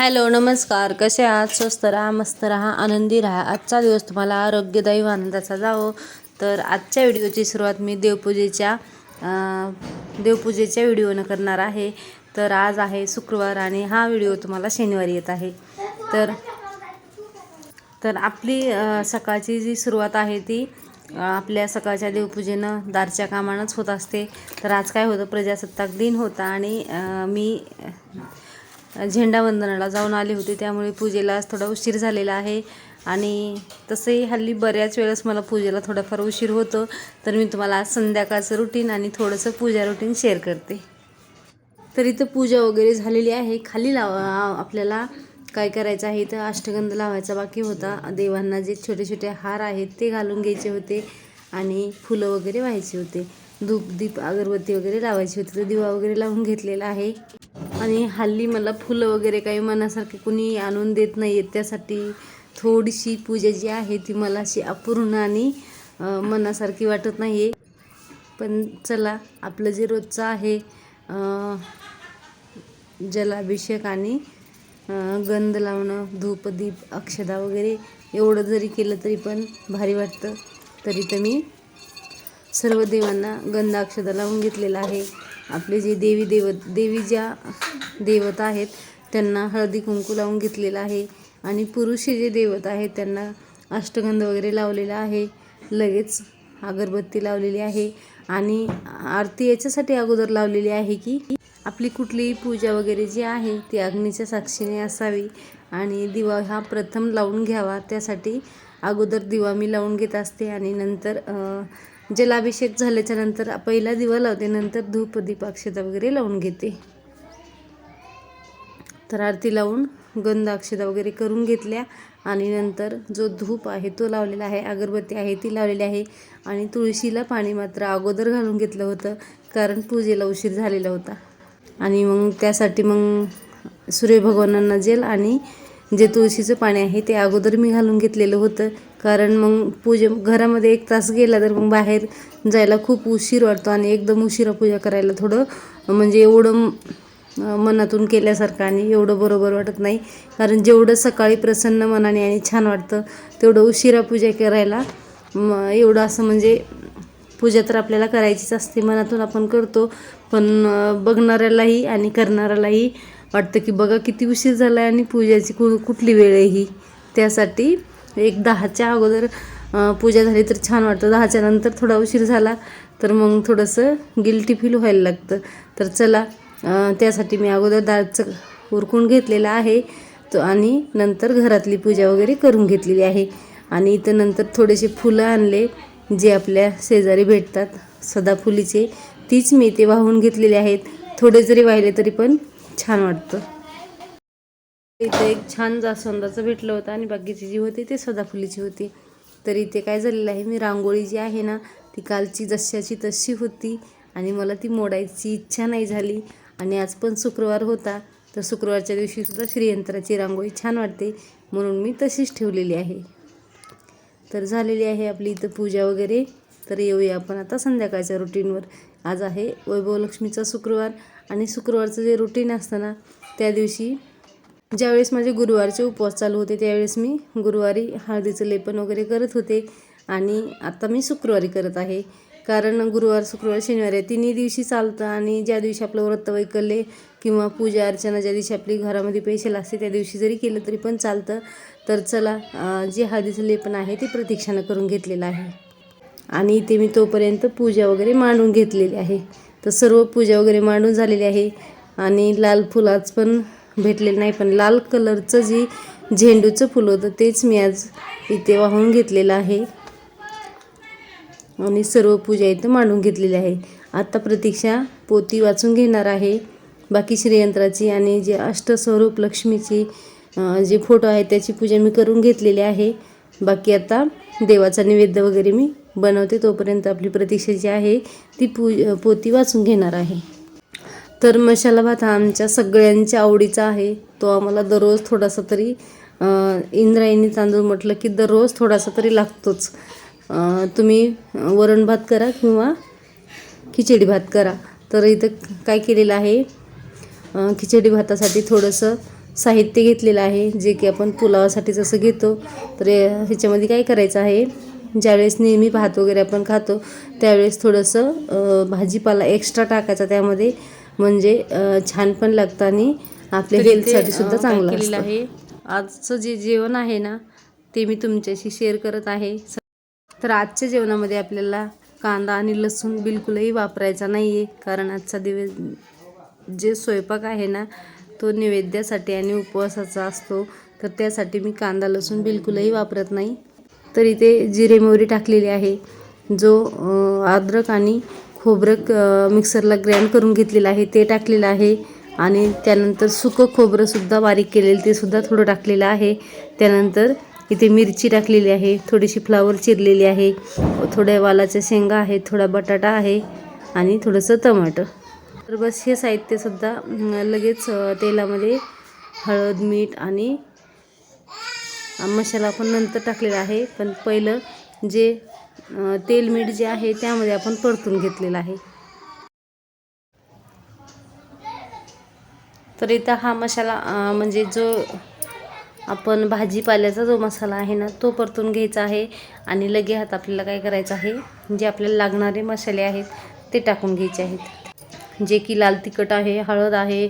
Hello नमस्कार. कसे आहात? स्वस्त राहा मस्त राहा आनंदी राहा. आजचा दिवस तुम्हाला आरोग्यदायी व आनंदाचा जावो. तर आजच्या व्हिडिओची सुरुवात मी देवपूजेच्या देवपूजेच्या व्हिडिओनं करणार आहे. तर आज आहे शुक्रवार आणि हा व्हिडिओ तुम्हाला शनिवारी येत आहे. तर तर आपली सकाळची जी सुरुवात आहे ती आपल्या सकाळच्या देवपूजेनं दारच्या कामानंच होत असते. तर आज काय होतं? प्रजासत्ताक दिन होता आणि मी झेंडावंदनाला जाऊन आले होते. त्यामुळे पूजेला थोडा उशीर झालेला आहे. आणि तसंही हल्ली बऱ्याच वेळेस मला पूजेला थोडाफार उशीर होतो. तर मी तुम्हाला आज संध्याकाळचं रुटीन आणि थोडंसं पूजा रुटीन शेअर करते. तर इथं पूजा वगैरे झालेली आहे. खाली लाव आपल्याला काय करायचं आहे तर अष्टगंध लावायचा बाकी होता. देवांना जे छोटे छोटे हार आहेत ते घालून घ्यायचे होते. आणि फुलं वगैरे व्हायचे होते. धूप दीप अगरबत्ती वगैरे लावायची होती. तर दिवा वगैरे लावून घेतलेला आहे. आणि हल्ली मला फुलं वगैरे काही मनासारखे कुणी आणून देत नाही आहेत त्यासाठी थोडीशी पूजा जी आहे ती मला अशी अपूर्ण आणि मनासारखी वाटत नाही आहे पण चला आपलं जे रोजचं आहे जलाभिषेक आणि गंध लावणं धूप दीप अक्षदा वगैरे एवढं जरी केलं तरी पण भारी वाटतं. तरी तर मी सर्व देवांना गंधाक्षता लावून घेतलेला आहे. आपले जे देवी देवत देवी ज्या देवता आहेत त्यांना हळदी कुंकू लावून घेतलेला आहे. आणि पुरुष जे देवत आहेत त्यांना अष्टगंध वगैरे लावलेला आहे. लगेच अगरबत्ती लावलेली आहे. आणि आरती याच्यासाठी अगोदर लावलेली आहे की आपली कुठलीही पूजा वगैरे जी आहे ती अग्नीच्या साक्षीने असावी. आणि दिवा हा प्रथम लावून घ्यावा. त्यासाठी अगोदर दिवा मी लावून घेत असते. आणि नंतर जलाभिषेक झाल्याच्यानंतर पहिला दिवा लावते नंतर धूप दीप अक्षता वगैरे लावून घेते. तर आरती लावून गंध अक्षता वगैरे करून घेतल्या आणि नंतर जो धूप आहे तो लावलेला आहे अगरबत्ती आहे ती लावलेली आहे आणि तुळशीला पाणी मात्र अगोदर घालून घेतलं होतं कारण पूजेला उशीर झालेला होता. आणि मग त्यासाठी मग सूर्यभगवानांना जेल आणि जे तुळशीचं पाणी आहे ते अगोदर मी घालून घेतलेलं होतं. कारण मग पूजे घरामध्ये एक तास गेला तर मग बाहेर जायला खूप उशीर वाटतो आणि एकदम उशिरा पूजा करायला थोडं म्हणजे एवढं मनातून केल्यासारखं आणि एवढं बरोबर वाटत नाही. कारण जेवढं सकाळी प्रसन्न मनाने आणि छान वाटतं तेवढं उशिरा पूजा करायला एवढं असं म्हणजे पूजा तर आपल्याला करायचीच असते मनातून आपण करतो. पण बघणाऱ्यालाही आणि करणाऱ्यालाही वाटतं की बघा किती उशीर झाला आहे आणि पूजाची कु कुठली वेळ आहे ही. त्यासाठी एक दहाच्या अगोदर पूजा झाली तर छान वाटतं. दहाच्या नंतर थोडा उशीर झाला तर मग थोडंसं गिल्टी फील व्हायला लागतं. तर चला त्यासाठी मी अगोदर दाळचं उरकून घेतलेलं आहे. तो आणि नंतर घरातली पूजा वगैरे करून घेतलेली आहे. आणि इथं नंतर थोडेसे फुलं आणले जे आपल्या शेजारी भेटतात. सदाफुलीचे तीच मी ते वाहून घेतलेले आहेत. थोडे जरी वाहिले तरी पण छान वाटतं. इथं एक छान जास्वंदाचं भेटलं होतं आणि बाकीची जी होती ते सदाफुलीची होती. तर इथे काय झालेलं आहे मी रांगोळी जी आहे ना ती कालची जशाची तशी होती आणि मला ती मोडायची इच्छा नाही झाली. आणि आज पण शुक्रवार होता तर शुक्रवारच्या दिवशीसुद्धा श्रीयंत्राची रांगोळी छान वाटते म्हणून मी तशीच ठेवलेली आहे. तर झालेली आहे आपली इथं पूजा वगैरे. तर येऊया आपण आता संध्याकाळच्या रुटीनवर आज आहे वैभवलक्ष्मीचा शुक्रवार. आणि शुक्रवारचं जे रुटीन असतं ना त्या दिवशी ज्यावेळेस माझे गुरुवारचे उपवास चालू होते त्यावेळेस मी गुरुवारी हळदीचं लेपन वगैरे करत होते आणि आता मी शुक्रवारी करत आहे. कारण गुरुवार शुक्रवार शनिवार या तिन्ही दिवशी चालतं आणि ज्या दिवशी आपलं व्रत वैकल्य किंवा पूजा अर्चना ज्या दिवशी आपली घरामध्ये पैसे लागते त्या दिवशी जरी केलं तरी पण चालतं. तर चला जे हळदीचं लेपन आहे ते प्रतीक्षानं करून घेतलेलं आहे. आणि इथे मी तोपर्यंत पूजा वगैरे मांडून घेतलेली आहे. तर सर्व पूजा वगैरे मांडून झालेली आहे. आणि लाल फुलाच पण भेटलेलं नाही पण लाल कलरचं जी झेंडूचं फुल होतं तेच मी आज इथे वाहून घेतलेलं आहे. आणि सर्व पूजा इथं मांडून घेतलेली आहे. आत्ता प्रतीक्षा पोती वाचून घेणार आहे. बाकी श्रीयंत्राची आणि जे अष्टस्वरूप लक्ष्मीची जे फोटो आहे त्याची पूजा मी करून घेतलेली आहे. बाकी आता देवाचा नैवेद्य वगैरे मी बनवते. तोपर्यंत आपली प्रतीक्षा जी आहे ती पू पोती वाचून घेणार आहे. तर मसाला भात हा आमच्या सगळ्यांच्या आवडीचा आहे. तो आम्हाला दररोज थोडासा तरी इंद्रायणी तांदूळ म्हटलं की दररोज थोडासा तरी लागतोच. तुम्ही वरण भात करा किंवा खिचडी भात करा. तर इथं काय केलेलं आहे खिचडी भातासाठी थोडंसं साहित्य घेतलेलं आहे जे की आपण पुलावासाठी जसं घेतो तर ह्याच्यामध्ये काय करायचं आहे ज्यावेळेस नेहमी भात वगैरे आपण खातो त्यावेळेस थोडंसं भाजीपाला एक्स्ट्रा टाकायचा त्यामध्ये म्हणजे छान पण लागतं आणि आपल्या हेल्थसाठी सुद्धा चांगलं असतं. आहे? आजचं जे जेवण आहे ना ते मी तुमच्याशी शेअर करत आहे. तर आजच्या जेवणामध्ये आपल्याला कांदा आणि लसूण बिलकुलही वापरायचा नाही आहे कारण आजचा दिवस जे स्वयंपाक आहे ना तो नैवेद्यासाठी आणि उपवासाचा असतो तर त्यासाठी मी कांदा लसूण बिलकुलही वापरत नाही. तर इथे जिरे मोहरी टाकलेली आहे जो अद्रक आणि खोबरं मिक्सरला ग्राइंड करून घेतलेलं आहे ते टाकलेलं आहे. आणि त्यानंतर सुकं खोबरंसुद्धा बारीक केलेलं ते सुद्धा थोडं टाकलेलं आहे. त्यानंतर इथे मिरची टाकलेली आहे थोडीशी फ्लावर चिरलेली आहे थोड्या वालाच्या शेंगा आहेत थोडा बटाटा आहे आणि थोडंसं टमाटर. तर बस हे साहित्यसुद्धा लगेच तेलामध्ये हळद मीठ आणि मसाला आपण नंतर टाकलेला आहे. पण पहिलं जे तेल मीठ जे आहे त्यामध्ये आपण परतून घेतलेलं आहे. तर इथं हा मसाला म्हणजे जो आपण भाजीपाल्याचा जो मसाला आहे ना तो परतून घ्यायचा आहे आणि लगे हात आपल्याला काय करायचं आहे जे आपल्याला लागणारे मसाले आहेत ते टाकून घ्यायचे आहेत. जे की लाल तिखट आहे हळद आहे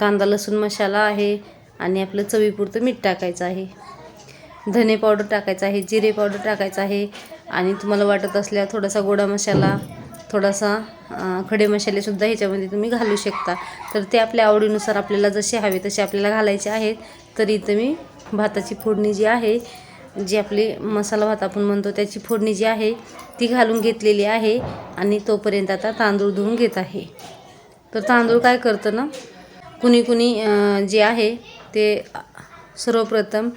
कांदा लसूण मसाला आहे आणि आपलं चवीपुरतं मीठ टाकायचं आहे. धने पावडर टाकायचं आहे जिरे पावडर टाकायचं आहे आणि तुम्हाला वाटत असल्या थोडासा गोडा मसाला थोडासा खडे मसालेसुद्धा ह्याच्यामध्ये तुम्ही घालू शकता. तर ते आपल्या आवडीनुसार आपल्याला जसे हवे तसे आपल्याला घालायचे आहेत. तर इथं मी भाताची फोडणी जी आहे जी आपली मसाला भात आपण म्हणतो त्याची फोडणी जी आहे ती घालून घेतलेली आहे आणि तोपर्यंत आता तांदूळ धुवून घेत आहे. तर तांदूळ काय करतं ना कुणी कुणी जे आहे ते सर्वप्रथम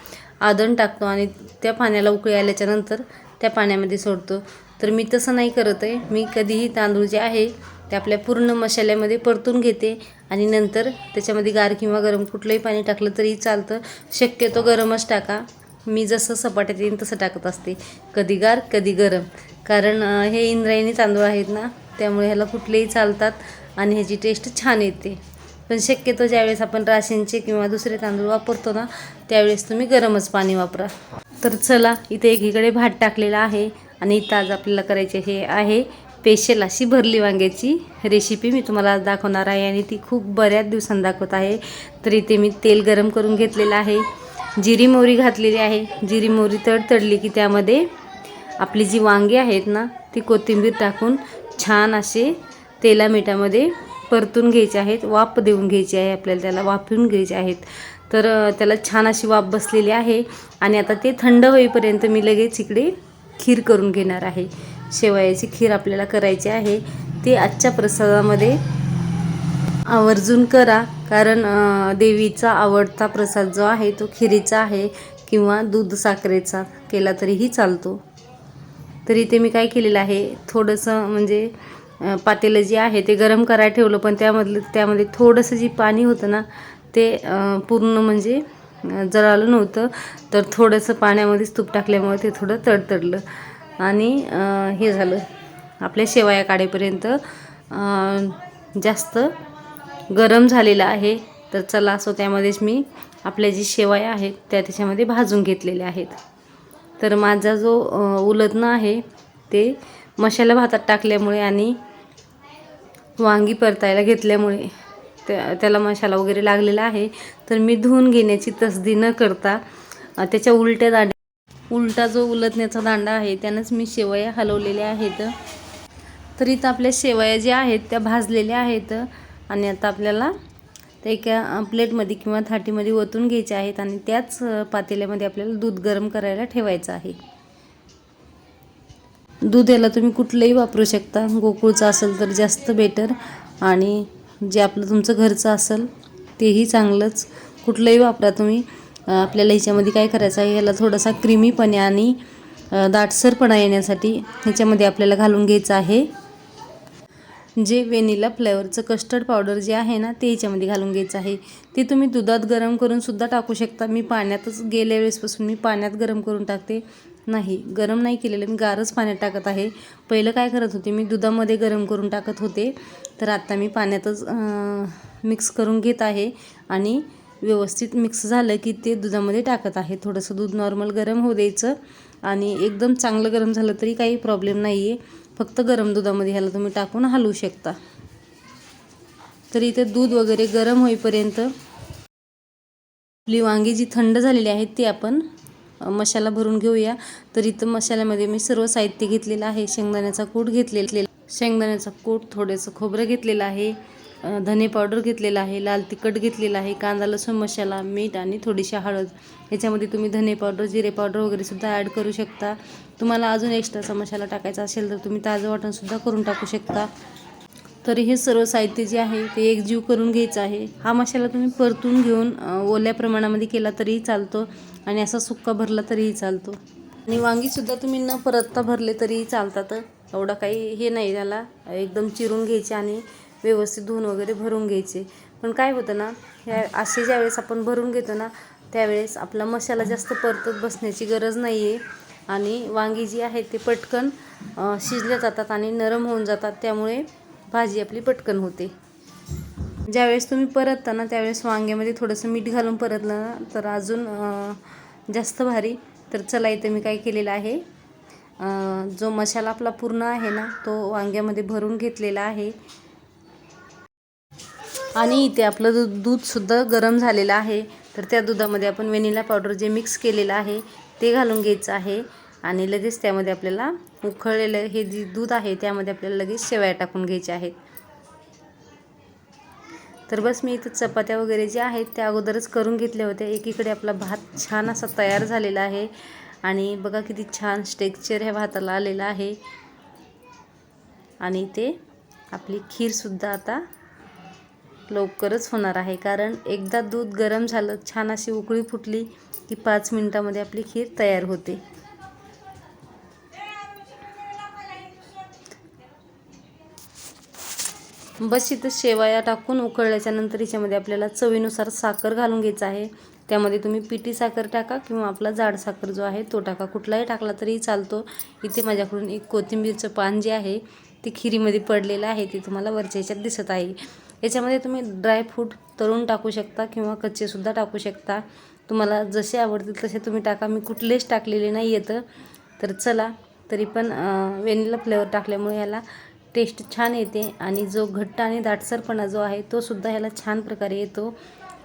आदण टाकतो आणि त्या पाण्याला उकळी आल्याच्यानंतर त्या पाण्यामध्ये सोडतो. तर मी तसं नाही करत आहे. मी कधीही तांदूळ जे आहे ते आपल्या पूर्ण मसाल्यामध्ये परतून घेते आणि नंतर त्याच्यामध्ये गार किंवा गरम कुठलंही पाणी टाकलं तरी चालतं. शक्यतो गरमच टाका. मी जसं सपाट्यात येईन तसं टाकत असते. कधी गार कधी गरम. कारण हे इंद्रायणी तांदूळ आहेत ना त्यामुळे ह्याला कुठलेही चालतात आणि ह्याची टेस्ट छान येते. पण शक्यतो ज्यावेळेस आपण राशनचे किंवा दुसरे तांदूळ वापरतो ना त्यावेळेस तुम्ही गरमच पाणी वापरा. तर चला इथे एकीकडे भात टाकलेला आहे आणि इथं आज आपल्याला करायचे हे आहे स्पेशल अशी भरली वांग्याची रेसिपी मी तुम्हाला आज दाखवणार आहे आणि ती खूप बऱ्याच दिवसांनी दाखवत आहे. तर इथे मी तेल गरम करून घेतलेलं आहे. जिरी मोहरी घातलेली आहे. जिरी मोहरी तडतडली की त्यामध्ये आपली जी वांगी आहेत ना ती कोथिंबीर टाकून छान असे तेला मिठामध्ये परतून घ्यायचे आहेत वाफ देऊन घ्यायची आहे आपल्याला त्याला वाफून घ्यायचे आहेत. तर त्याला छान अशी वाफ बसलेली आहे आणि आता ते थंड होईपर्यंत मी लगेच इकडे खीर करून घेणार आहे. शेवयाची खीर आपल्याला करायची आहे. ते आजच्या प्रसादामध्ये आवर्जून करा कारण देवीचा आवडता प्रसाद जो आहे तो खिरीचा आहे किंवा दूध साखरेचा केला तरीही चालतो. तरी ते मी काय केलेलं आहे थोडंसं म्हणजे पातेलं जे आहे ते गरम करायला ठेवलं पण त्यामधलं त्यामध्ये थोडंसं जे पाणी होतं ना ते पूर्ण म्हणजे जळालं नव्हतं. तर थोडंसं पाण्यामध्येच तूप टाकल्यामुळे ते थोडं तडतडलं. आणि हे झालं आपल्या शेवया काढेपर्यंत जास्त गरम झालेलं आहे. तर चला असो त्यामध्येच मी आपल्या जी शेवया आहेत त्या त्याच्यामध्ये भाजून घेतलेल्या आहेत. तर माझा जो अ, आहे ते मसाला भातात टाकल्यामुळे आणि वांगी परतायला घेतल्यामुळे त्या त्याला मसाला वगैरे लागलेला आहे. तर मी धुवून घेण्याची तसदी न करता त्याच्या उलट्या दांड्या उलटा जो उलटण्याचा दांडा आहे त्यानंच मी शेवया हलवलेल्या आहेत. तर इथं आपल्या शेवया ज्या आहेत त्या भाजलेल्या आहेत. आणि आता आपल्याला त्या एका प्लेटमध्ये किंवा थाटीमध्ये ओतून घ्यायच्या आहेत. आणि त्याच पातेल्यामध्ये आपल्याला दूध गरम करायला ठेवायचं आहे. दूध याला तुम्ही कुठलंही वापरू शकता. गोकुळचं असेल तर जास्त बेटर आणि जे आपलं तुमचं घरचं असेल तेही चांगलंच. कुठलंही वापरा तुम्ही. आपल्याला ह्याच्यामध्ये काय करायचं आहे याला थोडासा क्रीमीपणा आणि दाटसरपणा येण्यासाठी ह्याच्यामध्ये आपल्याला घालून घ्यायचं आहे. जे वेनिला फ्लेवरचं कस्टर्ड पावडर जे आहे ना ते ह्याच्यामध्ये घालून घ्यायचं आहे. ते तुम्ही दुधात गरम करून सुद्धा टाकू शकता. मी पाण्यातच गेल्या वेळेसपासून मी पाण्यात गरम करून टाकते. नाही गरम नाही केलेलं. मी गारच पाण्यात टाकत आहे. पहिलं काय करत होते मी दुधामध्ये गरम करून टाकत होते. तर आत्ता मी पाण्यातच मिक्स करून घेत आहे आणि व्यवस्थित मिक्स झालं की ते दुधामध्ये टाकत आहे. थोडंसं दूध नॉर्मल गरम होऊ द्यायचं आणि एकदम चांगलं गरम झालं तरी काही प्रॉब्लेम नाही आहे फक्त गरम दुधामध्ये ह्याला तुम्ही टाकून हलवू शकता. तर इथे दूध वगैरे गरम होईपर्यंत आपली वांगी जी थंड झालेली आहेत ती आपण मसाला भरून घेऊया. तर इथं मसाल्यामध्ये मी सर्व साहित्य घेतलेलं आहे. शेंगदाण्याचा कूट घेतलेला शेंगदाण्याचा कूट थोडंसं खोबरं घेतलेलं आहे. धने पावडर घेतलेला आहे. लाल तिखट घेतलेला आहे. कांदा लसूण मसाला मीठ आणि थोडीशी हळद. याच्यामध्ये तुम्ही धने पावडर जिरे पावडर वगैरेसुद्धा ॲड करू शकता. तुम्हाला अजून एक्स्ट्राचा मसाला टाकायचा असेल तर तुम्ही ताजं वाटणसुद्धा करून टाकू शकता. तर हे सर्व साहित्य जे आहे ते एकजीव करून घ्यायचं आहे. हा मसाला तुम्ही परतून घेऊन ओल्या प्रमाणामध्ये केला तरीही चालतो. आणि असा सुक्का भरला तरीही चालतो. आणि वांगीसुद्धा तुम्ही न परतता भरले तरीही चालतात. एवढं काही हे नाही त्याला एकदम चिरून घ्यायचे आणि व्यवस्थित धुवून वगैरे भरून घ्यायचे. पण काय होतं ना ह्या असे ज्यावेळेस आपण भरून घेतो ना त्यावेळेस आपला मसाला जास्त परतत बसण्याची गरज नाही आहे आणि वांगी जी आहे ते पटकन शिजल्या जातात आणि नरम होऊन जातात. त्यामुळे भाजी आपली पटकन होते. ज्यावेळेस तुम्ही परतता ना त्यावेळेस वांग्यामध्ये थोडंसं मीठ घालून परतलं ना तर अजून जास्त भारी. तर चला इथं मी काय केलेलं आहे. जो मसाला आपला पूर्ण आहे ना तो वांग्यामध्ये भरून घेतलेला आहे. आणि इथे आपलं दूध दूधसुद्धा गरम झालेलं आहे. तर त्या दुधामध्ये आपण व्हॅनिला पावडर जे मिक्स केलेलं आहे ते घालून घ्यायचं आहे. आणि लगेच त्यामध्ये आपल्याला उकळलेलं हे जे दूध आहे त्यामध्ये आपल्याला लगेच शेवया टाकून घ्यायच्या आहेत. तर बस मी इथं चपात्या वगैरे ज्या आहेत त्या अगोदरच करून घेतल्या होत्या. एकीकडे आपला भात छान असा तयार झालेला आहे. आणि बघा किती छान स्टेक्चर ह्या भाताला आलेला आहे. आणि ते आपली खीरसुद्धा आता लवकरच होणार आहे. कारण एकदा दूध गरम झालं छान अशी उकळी फुटली की पाच मिनटामध्ये आपली खीर तयार होते. बस इथं शेवया टाकून उकळल्याच्या नंतर याच्यामध्ये आपल्याला चवीनुसार साखर घालून घ्यायचं आहे. त्यामध्ये तुम्ही पिठी साखर टाका किंवा आपला जाड साखर जो आहे तो टाका. कुठलाही टाकला तरी चालतो. इथे माझ्याकडून एक कोथिंबीरचं पान जे आहे ते खिरीमध्ये पडलेलं आहे ते तुम्हाला वरच्या ह्याच्यात दिसत आहे. याच्यामध्ये तुम्ही ड्रायफ्रूट तळून टाकू शकता किंवा कच्चेसुद्धा टाकू शकता. तुम्हाला जसे आवडतील तसे तुम्ही टाका. मी कुठलेच टाकलेले नाही येतं तर चला तरी पण वेनिला फ्लेवर टाकल्यामुळे याला टेस्ट छान येते आणि जो घट्ट आणि दाटसरपणा जो आहे तो सुद्धा ह्याला छान प्रकारे येतो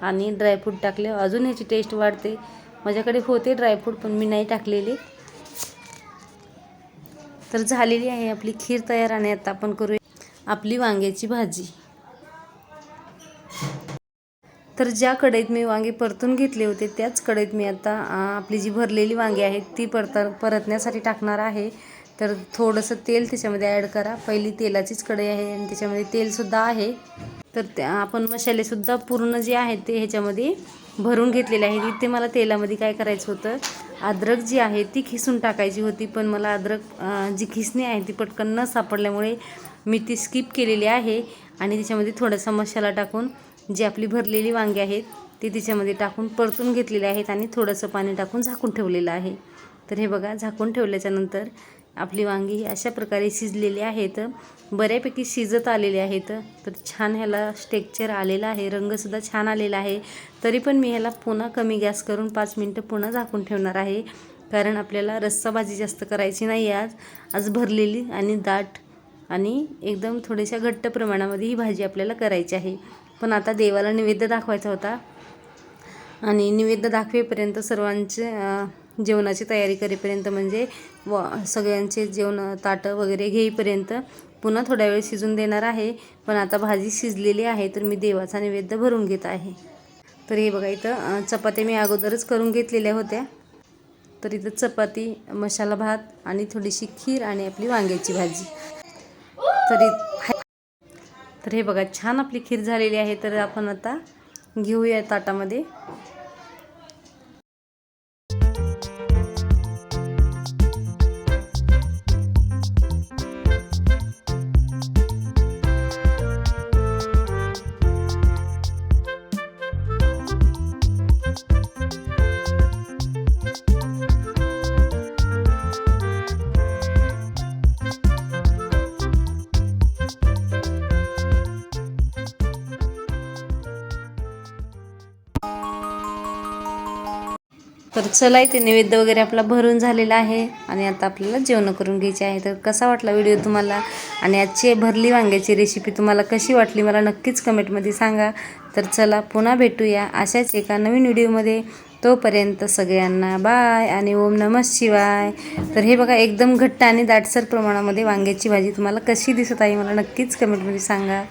आणि ड्रायफ्रूट टाकले अजून ह्याची टेस्ट वाढते. माझ्याकडे होते ड्रायफ्रूट पण मी नाही टाकलेले. तर झालेली आहे आपली खीर तयार आणि आता आपण करूया आपली वांग्याची भाजी. तर ज्या कढईत मी वांगे परतून घेतले होते त्याच कढईत मी आता आपली जी भरलेली वांगी आहेत ती परत परतण्यासाठी टाकणार आहे. तर थोडंसं तेल त्याच्यामध्ये ॲड करा. पहिली तेलाचीच कढई आहे आणि त्याच्यामध्ये तेलसुद्धा आहे. तर त्या आपण मसालेसुद्धा पूर्ण जे आहेत ते ह्याच्यामध्ये भरून घेतलेले आहे इथे मला तेलामध्ये काय करायचं होतं अद्रक जी आहे ती खिसून टाकायची होती पण मला अद्रक जी खिसणी आहे ती पटकन न सापडल्यामुळे मी ती स्किप केलेली आहे आणि त्याच्यामध्ये थोडासा मसाला टाकून जी आपली भरलेली वांगी आहेत ती त्याच्यामध्ये टाकून परतून घेतलेली आहेत आणि थोडंसं पाणी टाकून झाकून ठेवलेलं आहे. तर हे बघा झाकून ठेवल्याच्यानंतर आपली वांगी अशा प्रकारे शिजलेली आहेत. बऱ्यापैकी शिजत आलेले आहेत. तर छान ह्याला स्टेक्चर आलेला आहे. रंगसुद्धा छान आलेला आहे. तरी पण मी ह्याला पुन्हा कमी गॅस करून पाच मिनटं पुन्हा झाकून ठेवणार आहे. कारण आपल्याला रस्सा भाजी जास्त करायची नाही आज. आज भरलेली आणि दाट आणि एकदम थोड्याशा घट्ट प्रमाणामध्ये ही भाजी आपल्याला करायची आहे. पण आता देवाला नैवेद्य दाखवायचा होता. आणि नैवेद्य दाखवेपर्यंत सर्वांचे जेवणाची तयारी करेपर्यंत म्हणजे व सगळ्यांचे जेवण ताटं वगैरे घेईपर्यंत पुन्हा थोड्या वेळ शिजून देणार आहे. पण आता भाजी शिजलेली आहे तर मी देवाचा नैवेद्य भरून घेत आहे. तर हे बघा इथं चपात्या मी अगोदरच करून घेतलेल्या होत्या. तर इथं चपाती मसाला भात आणि थोडीशी खीर आणि आपली वांग्याची भाजी. तरी तर हे बघा छान आपली खीर झालेली आहे. तर आपण आता घेऊया ताटामध्ये. तर चला इथे नैवेद्य वगैरे आपला भरून झालेला आहे आणि आता आपल्याला जेवण करून घ्यायचे आहे. तर कसा वाटला व्हिडिओ तुम्हाला? आणि आजची भरली वांग्याची रेसिपी तुम्हाला कशी वाटली? मला नक्कीच कमेंटमध्ये सांगा. तर चला पुन्हा भेटूया अशाच एका नवीन व्हिडिओमध्ये तोपर्यंत सगळ्यांना बाय आणि ओम नमः शिवाय. तर हे बघा एकदम घट्ट आणि दाटसर प्रमाणामध्ये वांग्याची भाजी तुम्हाला कशी दिसत आहे मला नक्कीच कमेंटमध्ये सांगा.